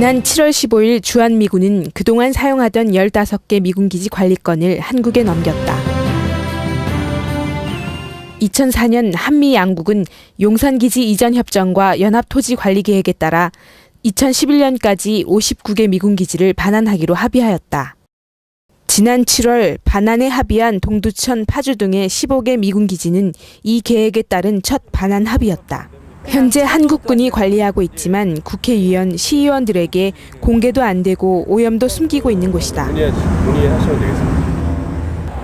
지난 7월 15일 주한미군은 그동안 사용하던 15개 미군 기지 관리권을 한국에 넘겼다. 2004년 한미 양국은 용산기지 이전 협정과 연합토지관리계획에 따라 2011년까지 59개 미군 기지를 반환하기로 합의하였다. 지난 7월 반환에 합의한 동두천 파주 등의 15개 미군 기지는 이 계획에 따른 첫 반환 합의였다. 현재 한국군이 관리하고 있지만 국회의원, 시의원들에게 공개도 안 되고 오염도 숨기고 있는 곳이다. 문의, 문의하시면 되겠습니다.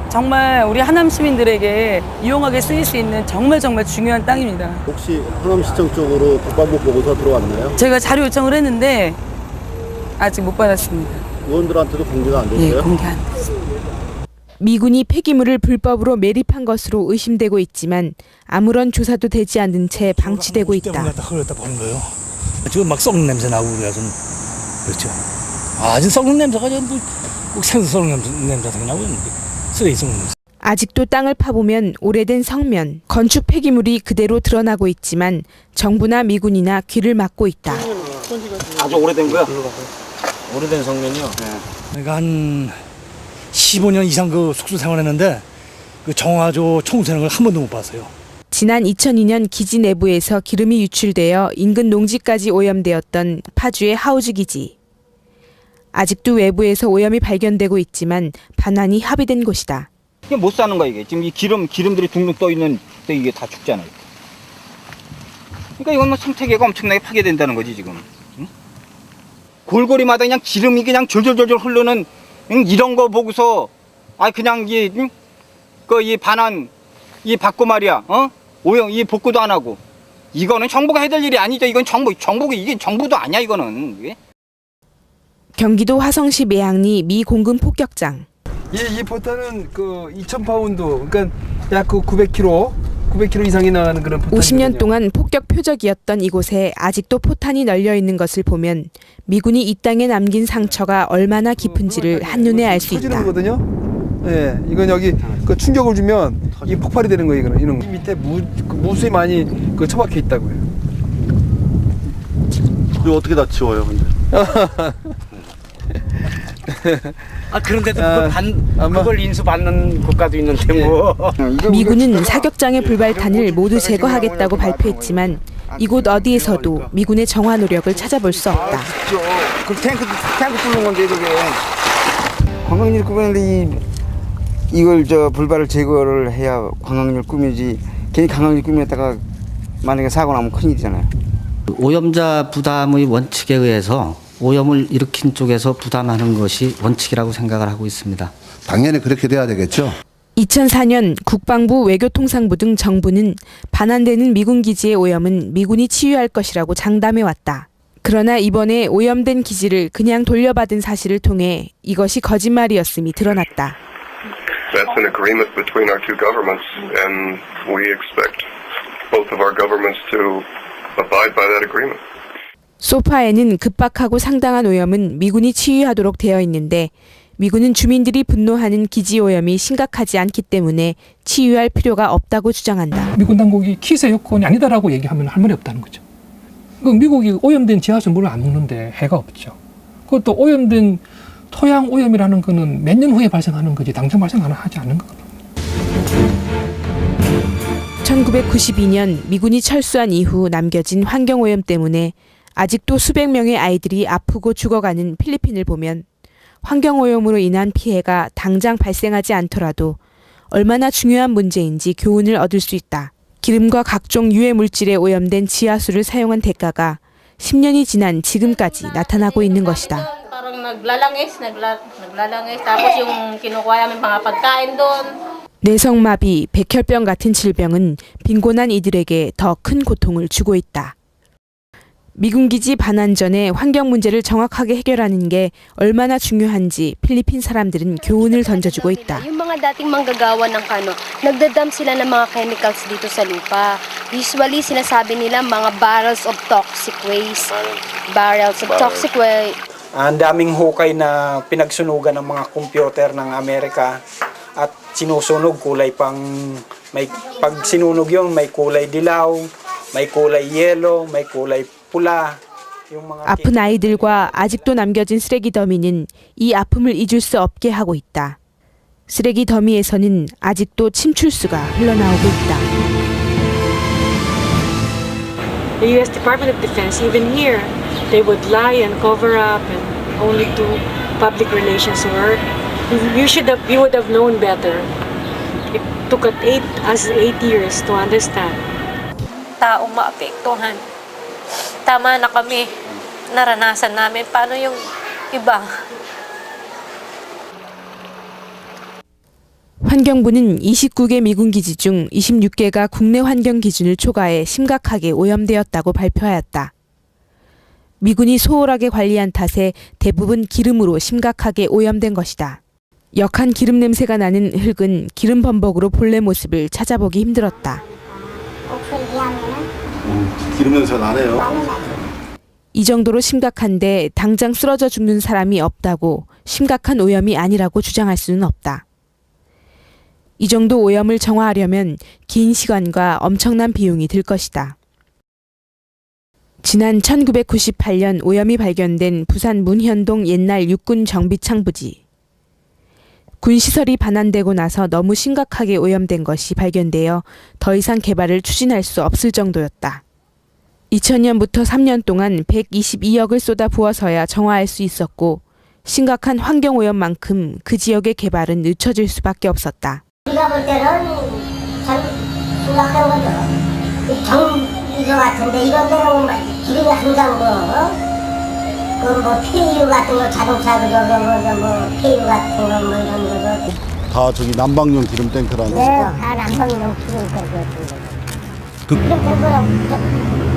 정말 우리 하남 시민들에게 이용하게 쓰일 수 있는 정말 정말 중요한 땅입니다. 혹시 호남시청 쪽으로 국방부 보고서 들어왔나요? 제가 자료 요청을 했는데 아직 못 받았습니다. 의원들한테도 공개가 안 예, 됐어요? 공개 안 됐습니다. 미군이 폐기물을 불법으로 매립한 것으로 의심되고 있지만 아무런 조사도 되지 않은 채 방치되고 있다. 흘렀다 거예요. 지금 막 썩는 냄새 나고 그래서 그렇죠. 아, 지금 썩는 냄새가 뭐꼭 생수 썩는 냄새, 냄새 나고 있는데 쓰레기 썩는 냄새. 아직도 땅을 파보면 오래된 성면, 건축 폐기물이 그대로 드러나고 있지만 정부나 미군이나 귀를 막고 있다. 아주 오래된 거야. 오래된 성면이요. 그러니까 한 15년 이상 그 숙소 생활했는데 그 정화조 청소하는 걸한 번도 못 봤어요. 지난 2002년 기지 내부에서 기름이 유출되어 인근 농지까지 오염되었던 파주의 하우즈 기지. 아직도 외부에서 오염이 발견되고 있지만 반환이 합의된 곳이다. 이게 못 사는 거야 이게. 지금 이 기름 기름들이 둥둥 떠 있는 때 이게 다 죽잖아요. 그러니까 이건 뭐 생태계가 엄청나게 파괴된다는 거지 지금. 응? 골고리마다 그냥 기름이 그냥 졸졸졸졸 흐르는 응? 이런 거 보고서 아 그냥 이그이 반환 이 받고 말이야. 어? 오염 이 복구도 안 하고. 이거는 정부가 해야 될 일이 아니죠. 이건 정부 정부가 이게 정부도 아니야 이거는. 이게. 경기도 화성시 매양리 미 공군 폭격장. 이, 이 포탄은 그 2,000파운드, 그러니까 약 그 900kg, 900kg 이상이 나가는 그런 포탄. 50년 동안 폭격 표적이었던 이곳에 아직도 포탄이 널려 있는 것을 보면 미군이 이 땅에 남긴 상처가 얼마나 깊은지를 한눈에 알 수 있다. 거거든요. 예, 이건 여기 그 충격을 주면 이 폭발이 되는 거예요. 이거는 이런 거. 밑에 무, 그 무수히 많이 그 처박혀 있다고요. 이거 어떻게 다 치워요, 근데? 아 그런데도 아, 그걸 반 아마- 그걸 인수받는 국가도 있는데 뭐. 미군은 사격장의 불발탄을 모두 제거하겠다고 발표했지만 이곳 어디에서도 미군의 정화 노력을 찾아볼 수 없다. 그 탱크 탱크 뚫는 건데 저게. 관광일 꾸미는데 이, 이걸 저 불발을 제거를 해야 관광일 꾸미지 괜히 관광일 꾸미다가 만약에 사고 나면 큰일이잖아요. 오염자 부담의 원칙에 의해서 오염을 일으킨 쪽에서 부담하는 것이 원칙이라고 생각을 하고 있습니다. 당연히 그렇게 돼야 되겠죠. 2004년 국방부 외교통상부 등 정부는 반환되는 미군 기지의 오염은 미군이 치유할 것이라고 장담해 왔다. 그러나 이번에 오염된 기지를 그냥 돌려받은 사실을 통해 이것이 거짓말이었음이 드러났다. That's an agreement between our two governments, and we expect both of our governments to abide by that agreement. 소파에는 급박하고 상당한 오염은 미군이 치유하도록 되어 있는데 미군은 주민들이 분노하는 기지 오염이 심각하지 않기 때문에 치유할 필요가 없다고 주장한다. 미군 당국이 키세 여건이 아니다라고 얘기하면 할 말이 없다는 거죠. 그 미국이 오염된 지하수 물을 안 먹는데 해가 없죠. 그것도 오염된 토양 오염이라는 거는 몇 년 후에 발생하는 거지 당장 발생 안 하지 않는 거거든요. 1992년 미군이 철수한 이후 남겨진 환경 오염 때문에 아직도 수백 명의 아이들이 아프고 죽어가는 필리핀을 보면 환경 오염으로 인한 피해가 당장 발생하지 않더라도 얼마나 중요한 문제인지 교훈을 얻을 수 있다. 기름과 각종 유해 물질에 오염된 지하수를 사용한 대가가 10년이 지난 지금까지 나타나고 있는 것이다. 뇌성마비, 백혈병 같은 질병은 빈곤한 이들에게 더 큰 고통을 주고 있다. 미군 기지 반환 전에 환경 문제를 정확하게 해결하는 게 얼마나 중요한지 필리핀 사람들은 교훈을 던져주고 있다. Yung mga dating manggagawa ng kano, nagdadam sila ng mga chemicals dito sa lupa. Usually, sinasabi nila mga barrels of toxic waste. Barrels of toxic waste. Ang daming hukay na pinagsunugan ng mga computer ng Amerika at sinusunog kulay pang may pag sinunog yon may kulay dilaw, may kulay yellow, may kulay pula. 아픈 아이들과 아직도 남겨진 쓰레기 더미는 이 아픔을 잊을 수 없게 하고 있다. 쓰레기 더미에서는 아직도 침출수가 흘러나오고 있다. the U.S. Department of Defense, even here, they would lie and cover up and only do public relations work. You should have, you would have known better. It took at eight, us eight years to understand. taong maapektuhan. Tama na kami. Naranasan namin. Paano yung iba? 환경부는 29개 미군 기지 중 26개가 국내 환경 기준을 초과해 심각하게 오염되었다고 발표하였다. 미군이 소홀하게 관리한 탓에 대부분 기름으로 심각하게 오염된 것이다. 역한 기름 냄새가 나는 흙은 기름 범벅으로 본래 모습을 찾아보기 힘들었다. 기름 냄새 나네요. 이 정도로 심각한데 당장 쓰러져 죽는 사람이 없다고 심각한 오염이 아니라고 주장할 수는 없다. 이 정도 오염을 정화하려면 긴 시간과 엄청난 비용이 들 것이다. 지난 1998년 오염이 발견된 부산 문현동 옛날 육군 정비 창 부지. 군 시설이 반환되고 나서 너무 심각하게 오염된 것이 발견되어 더 이상 개발을 추진할 수 없을 정도였다. 2000년부터 3년 동안 122억을 쏟아 부어서야 정화할 수 있었고 심각한 환경 오염만큼 그 지역의 개발은 늦춰질 수밖에 없었다. 우리가 볼 때는 참 심각한 거죠. 이 정비소 같은데 이런 데는 뭐 기름이 항상 뭐, 그뭐 폐유 같은 거 자동차 그저 뭐, 뭐 폐유 같은 거뭐 이런 거. 다 저기 난방용 기름 탱크라는 네, 다 난방용 기름 탱크. 그- 기름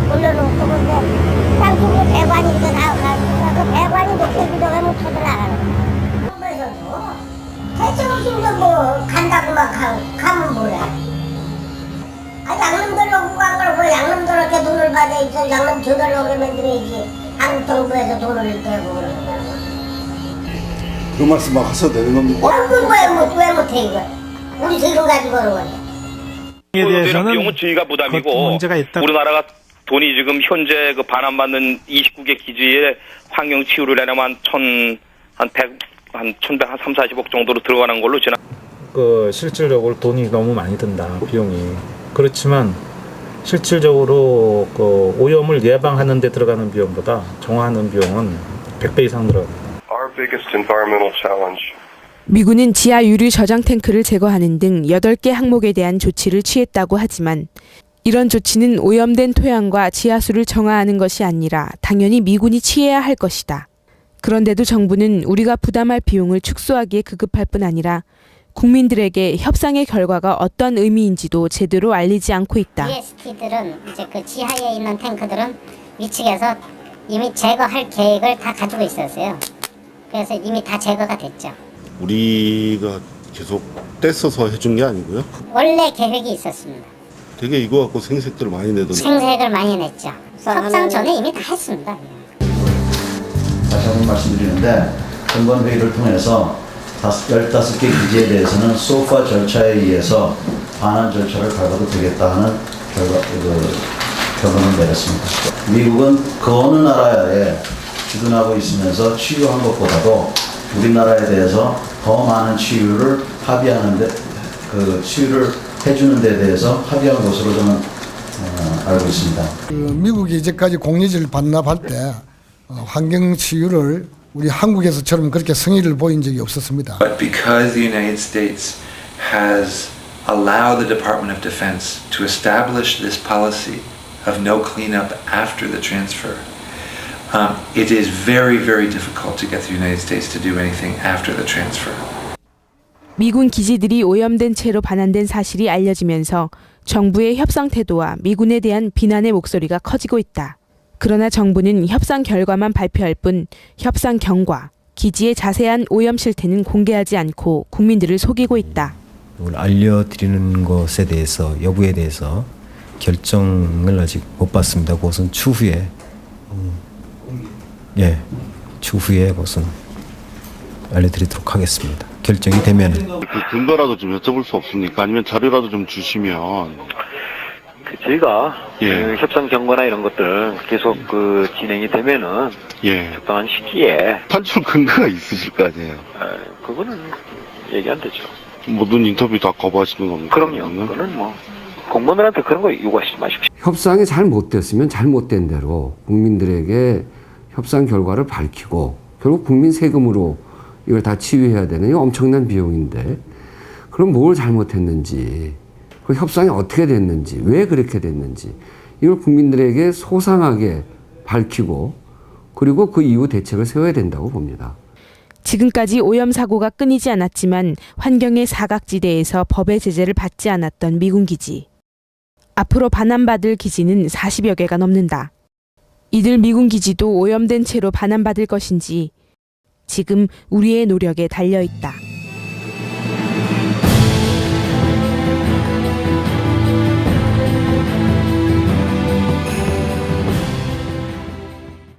올려놓고 근데 땅속에 배관이 이렇게 나가니까 그 배관이 높게 들어가면 터져나가는 거예요. 대체 무슨 뭐 간다고 막 가, 가면 뭐야? 아 양놈들로 구간 걸 뭐 양놈들 이렇게 돈을 받아 있어 양놈 줘달라고 그러면 드려야지 한국 정부에서 돈을 떼고 그러는 거야. 그 말씀 막 하셔도 되는 겁니까? 얼굴 왜, 못, 왜 못해 이거? 우리 지금 가지고 그러는 거야. 에 대해서는 비용은 저희가 부담이고 문제가 있다. 우리나라가 돈이 지금 현재 그 반환받는 29개 기지에 환경 치유를 하려면 한천한 100, 한 1100, 한 3, 40억 정도로 들어가는 걸로 지난 그 실질적으로 돈이 너무 많이 든다 비용이 그렇지만 실질적으로 그 오염을 예방하는 데 들어가는 비용보다 정화하는 비용은 100배 이상 들어갑니다. 미군은 지하 유류 저장 탱크를 제거하는 등 8개 항목에 대한 조치를 취했다고 하지만 이런 조치는 오염된 토양과 지하수를 정화하는 것이 아니라 당연히 미군이 취해야 할 것이다. 그런데도 정부는 우리가 부담할 비용을 축소하기에 급급할 뿐 아니라 국민들에게 협상의 결과가 어떤 의미인지도 제대로 알리지 않고 있다. DST들은 이제 그 지하에 있는 탱크들은 위측에서 이미 제거할 계획을 다 가지고 있었어요. 그래서 이미 다 제거가 됐죠. 우리가 계속 떼써서 해준 게 아니고요. 원래 계획이 있었습니다. 되게 이거 갖고 생색들을 많이 내던데. 생색을 많이 냈죠. 협상 전에 이미 다 했습니다. 다시 한번 말씀드리는데 전번 회의를 통해서 다섯- 15개 기지에 대해서는 소파 절차에 의해서 반환 절차를 밟아도 되겠다 하는 결과, 그, 결론을 내렸습니다. 미국은 그 어느 나라에 주둔하고 있으면서 치유한 것보다도 우리나라에 대해서 더 많은 치유를 합의하는데 그 치유를 해주는 데 대해서 합의한 것으로 저는 어, 알고 있습니다. 그 미국이 이제까지 공유지를 반납할 때 어, 환경 치유를 우리 한국에서처럼 그렇게 성의를 보인 적이 없었습니다. But because the United States has allowed the Department of Defense to establish this policy of no cleanup after the transfer, um, it is very, very difficult to get the United States to do anything after the transfer. 미군 기지들이 오염된 채로 반환된 사실이 알려지면서 정부의 협상 태도와 미군에 대한 비난의 목소리가 커지고 있다. 그러나 정부는 협상 결과만 발표할 뿐 협상 경과, 기지의 자세한 오염 실태는 공개하지 않고 국민들을 속이고 있다. 알려드리는 것에 대해서 여부에 대해서 결정을 아직 못 봤습니다. 그것은 추후에 음, 예 추후에 그것은 알려드리도록 하겠습니다. 결정이 되면 그 근거라도 좀 여쭤볼 수 없습니까? 아니면 자료라도 좀 주시면 그 저희가 예. 그 협상 경과나 이런 것들 계속 그 진행이 되면은 예. 적당한 시기에 판출 근거가 있으실 거 아니에요. 에, 그거는 얘기 안 되죠. 모든 인터뷰 다 거부하시는 겁니까? 그럼요. 그거는 뭐 공무원들한테 그런 거 요구하시지 마십시오. 협상이 잘못됐으면 잘못된 대로 국민들에게 협상 결과를 밝히고 결국 국민 세금으로 이걸 다 치유해야 되는 이 엄청난 비용인데 그럼 뭘 잘못했는지 그 협상이 어떻게 됐는지 왜 그렇게 됐는지 이걸 국민들에게 소상하게 밝히고 그리고 그 이후 대책을 세워야 된다고 봅니다. 지금까지 오염 사고가 끊이지 않았지만 환경의 사각지대에서 법의 제재를 받지 않았던 미군 기지. 앞으로 반환받을 기지는 40여 개가 넘는다. 이들 미군 기지도 오염된 채로 반환받을 것인지 지금 우리의 노력에 달려 있다.